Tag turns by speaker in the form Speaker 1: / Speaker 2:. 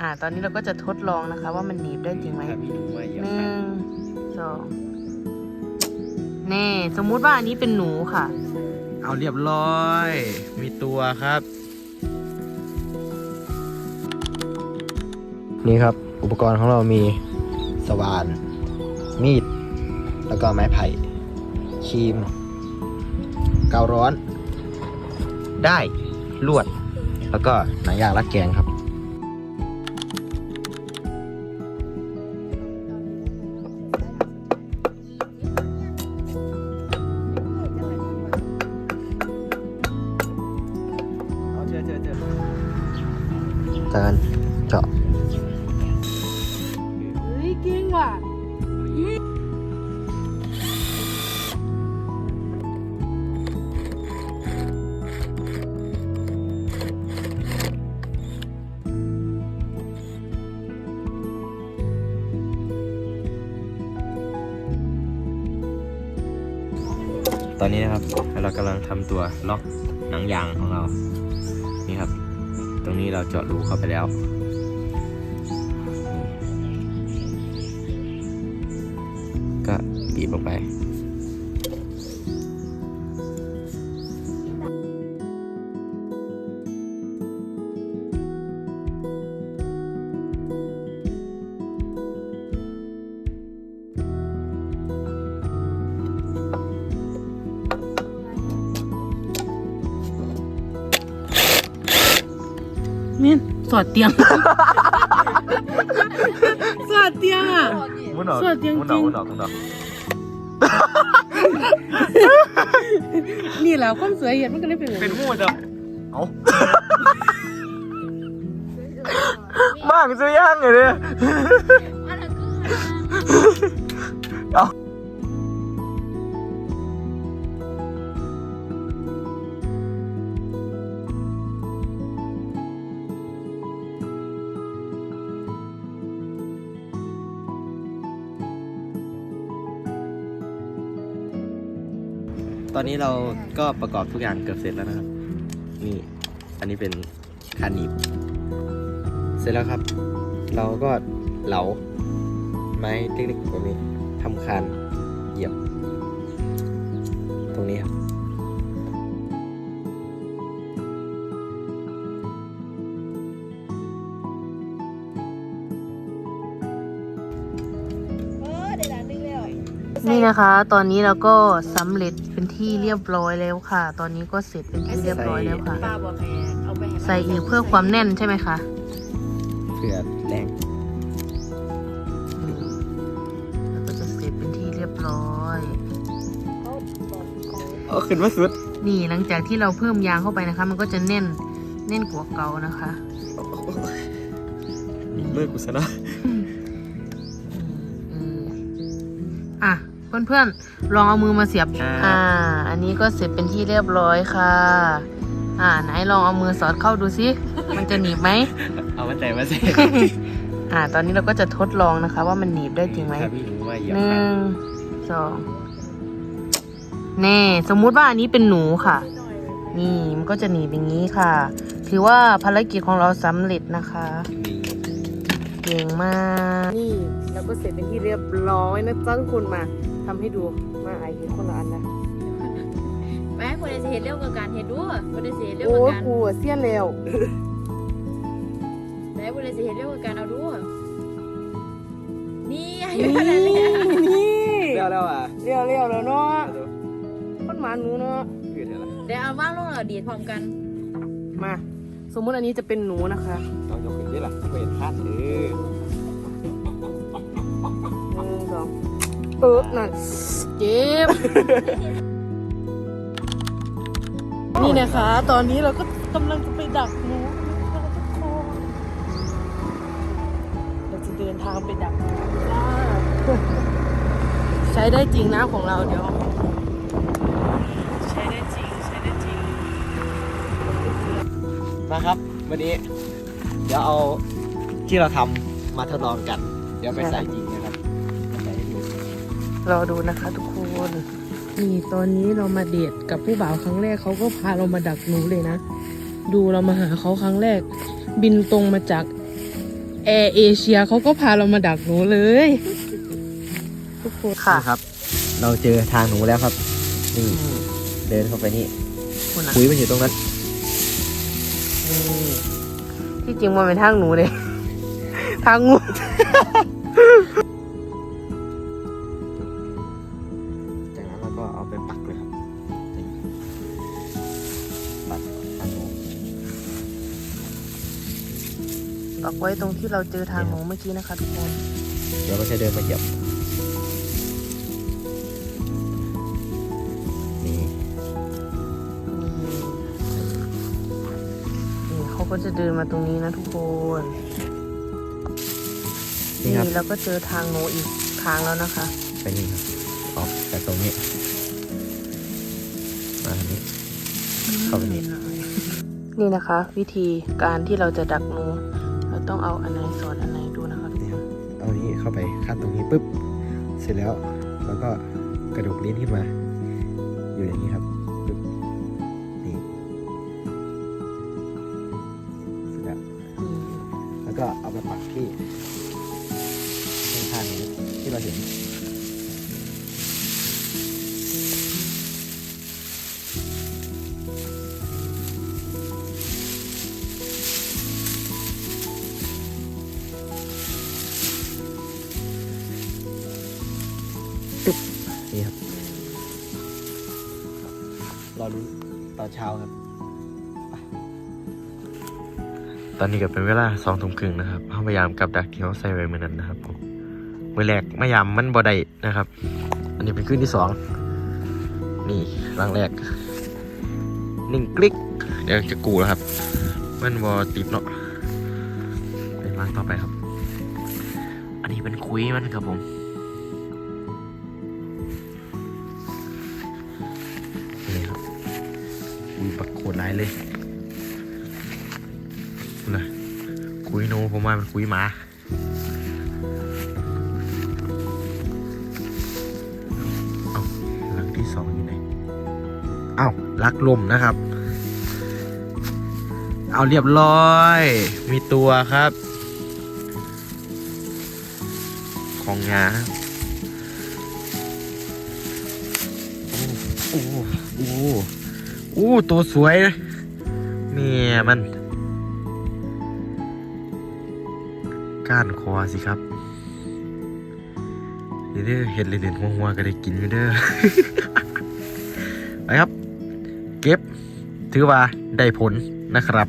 Speaker 1: อ่า ตอนนี้เราก็จะทดลองนะคะ ว่ามันหนีบได้จริงไหม
Speaker 2: ถ้ามีหนูมาเหยีย
Speaker 1: ห
Speaker 2: บ
Speaker 1: นึ่
Speaker 2: คัน
Speaker 1: งสองแน่สมมุติว่าอันนี้เป็นหนูค่ะ
Speaker 2: เอาเรียบร้อย มีตัวครับ นี่ครับ อุปกรณ์ของเรามีสว่าน มีด แล้วก็ไม้ไผ่ครีม กาวร้อน ได้ลวด แล้วก็หนังยางรัดแกงครับ จานเจาะ
Speaker 1: เฮ้ยเก่งว่ะ
Speaker 2: ตอนนี้นะครับเรากำลังทำตัวล็อกหนังยางของเรา นี่ครับต รงนี้เราเจาะรูเข้าไปแล้ว
Speaker 1: มินสอดเตียง สอดเตียงอะ
Speaker 2: มุนออก
Speaker 1: สวัสดีจริง
Speaker 2: มุนออกมุนออกมุนออก
Speaker 1: นี่แหล้วความสวยเห็นมันก็เลยเป็นแบบ
Speaker 2: เป็น
Speaker 1: นี้
Speaker 2: มูดอะเอามากซื้อย่างเลยเนี่ย เอา อนนี้เราก็ประกอบทุกอย่างเกือบเสร็จแล้วนะครับ นี่ อันนี้เป็นคานหนีบ เสร็จแล้วครับ เราก็เหลาไม้เล็กๆแบบนี้ทำคานเหยียบ ตรงนี้ครับ
Speaker 1: นี่นะคะ ตอนนี้เราก็สำเร็จเป็นที่เรียบร้อยแล้วค่ะ ตอนนี้ก็เสร็จเป็นที่เรียบร้อยแล้วค่ะ
Speaker 3: ป้าบอกแม่เอาไปให้มัน
Speaker 1: ใส่อีกเพื่อความแน่นใช่ไหมคะ
Speaker 2: เพื่อแรง
Speaker 1: แล้วก็จะเสร็จเป็นที่เรียบร้อย
Speaker 2: เอาขึ้นมาสุด
Speaker 1: นี่หลังจากที่เราเพิ่มยางเข้าไปนะคะ มันก็จะแน่นแน่นกว่าเก่านะคะ
Speaker 2: เลิกกูซะนะ
Speaker 1: อะเพื่อนๆลองเอามือมาเสียบ อ่า อันนี้ก็เสร็จเป็นที่เรียบร้อยค่ะ อ่า ไหนลองเอามือสอดเข้าดูสิมันจะหนีบไหม
Speaker 2: เอามาแต่มาใส่
Speaker 1: อ่า ตอนนี้เราก็จะทดลองนะคะ ว่ามันหนีบได้จริงไหม
Speaker 2: ถ้ามีหนูมาเหยียบ
Speaker 1: หนึ่
Speaker 2: คัน
Speaker 1: งสองแน่สมมุติว่าอันนี้เป็นหนูค่ะ นี่มันก็จะหนีบอย่างนี้ค่ะ ถือว่าภารกิจของเราสำเร็จนะคะ
Speaker 2: นี่
Speaker 1: เก่งมาก นี่เราก็เสร็จเป็นที่เรียบร้อยนะจ้าทุกคนมาทำให้ดูมาไอเห็นคนละอันนะ
Speaker 3: ไปให้คนใดสิเห็นเร็วกว่ากันเห็นดูคนใดสิเห็นเร็ว
Speaker 1: โอ้
Speaker 3: กว่ายกัน
Speaker 1: กูอะเสี้ยนแล้ว
Speaker 3: ไปให้คนใดสิเห็นเร็วกว่ากันเอาดูนี่ไอ้
Speaker 1: นี่
Speaker 3: บ้านนั่นแหละ
Speaker 1: นี่
Speaker 2: เรียวแล้วอะ
Speaker 1: เรียวเรียวแล้วเนาะคนหมาหนูเนาะ
Speaker 2: คือเท่าไหร่
Speaker 3: เดี๋ยวเอาว่างลงเราดีดพร้อมกัน
Speaker 1: มา สมมุติอันนี้จะเป็นหนูนะคะ
Speaker 2: เอายกขึ้นนี่ล่ะไม่เห็นคาดเออ
Speaker 1: หนึ่งสองเออนั่นเจ็บ นี่นะคะ ตอนนี้เราก็กำลังจะไปดักหนูนะคะทุกคนเราจะเดินทางไปดักหนูจ้าใช้ได้จริงนะของเราเดี๋ยวใช้ได้จริง ใช้ได้จริง
Speaker 2: มาครับ วันนี้ เดี๋ยวเอาที่เราทำมาทดลองกัน เดี๋ยวไปใส่จริงนะครับใส่ให้ดู
Speaker 1: รอดูนะคะทุกคนนี่ตอนนี้เรามาเดทกับผู้บ่าวครั้งแรกเขาก็พาเรามาดักหนูเลยนะ ดูเรามาหาเขาครั้งแรก บินตรงมาจากแอร์เอเชียเขาก็พาเรามาดักหนูเลย ทุกคนค่ะ
Speaker 2: นี่ครับ เราเจอทางหนูแล้วครับนี่เดินเข้าไปนี่
Speaker 1: คุณอะ
Speaker 2: คุยมันอยู่ตรงนั้น
Speaker 1: จริงมันเป็นทางหนูเลยทางงู
Speaker 2: จากนั้นเราก็เอาไปปักเลยครับนี่ปักทางหนู
Speaker 1: ปักไว้ตรงที่เราเจอทางหนูเมื่อกี้นะคะทุกคน
Speaker 2: เดี๋ยวก็จะเดินมาเหยียบ
Speaker 1: ก็จะเดินมาตรงนี้นะทุกคน
Speaker 2: นี่
Speaker 1: นี่
Speaker 2: ครับ
Speaker 1: เราก็เจอทางหนูอีกทางแล้วนะคะ
Speaker 2: ไปนี่ครับออกจากตรงนี้มาทางนี้ เข้าไปนี่
Speaker 1: นี่นะคะ วิธีการที่เราจะดักหนูเราต้องเอาอันไหนสอนอันไหนดูนะคะทุก
Speaker 2: นี่
Speaker 1: ค
Speaker 2: ครับ
Speaker 1: น
Speaker 2: เอานี้เข้าไปขั้นตรงนี้ปุ๊บ เสร็จแล้วเราก็กระดกลิ้นขึ้นมา อยู่อย่างนี้ครับปุ๊บ ก็เอาไปปักที่ข้างนี้ที่เราเห็นตึ๊บนี่ครับ รอรุ้นตอนเช้าครับ ตอนนี้ก็เป็นเวลาสองทุ่มครึ่งนะครับเขาพยายามกลับดักที่เขาใส่ไว้เมื่อนั้นนะครับผมมือแรกไม่ยามมันบ่ได้นะครับ อันนี้เป็นคืนที่สองนี่รังแรกหนึ่งคลิก เดี๋ยวจะกูแล้วครับ มันบอติดเนาะไปรังต่อไปครับ อันนี้เป็นคุยมันครับผมนี่ครับคุยปักโคตรร้ายเลย คุยโนผมว่ามันคุยหมาเอาหลังที่สองอยู่ไหนเอาลักลมนะครับ เอาเรียบร้อย มีตัวครับ ของงาโอ้โอ้โอ้โอ้ตัวสวยเมียมัน ก้านคอสิครับนี่เด้อเห็ดเล่นๆหัวๆก็ได้กินอยู่เด้อไปครับ เก็บถือว่าได้ผลนะครับ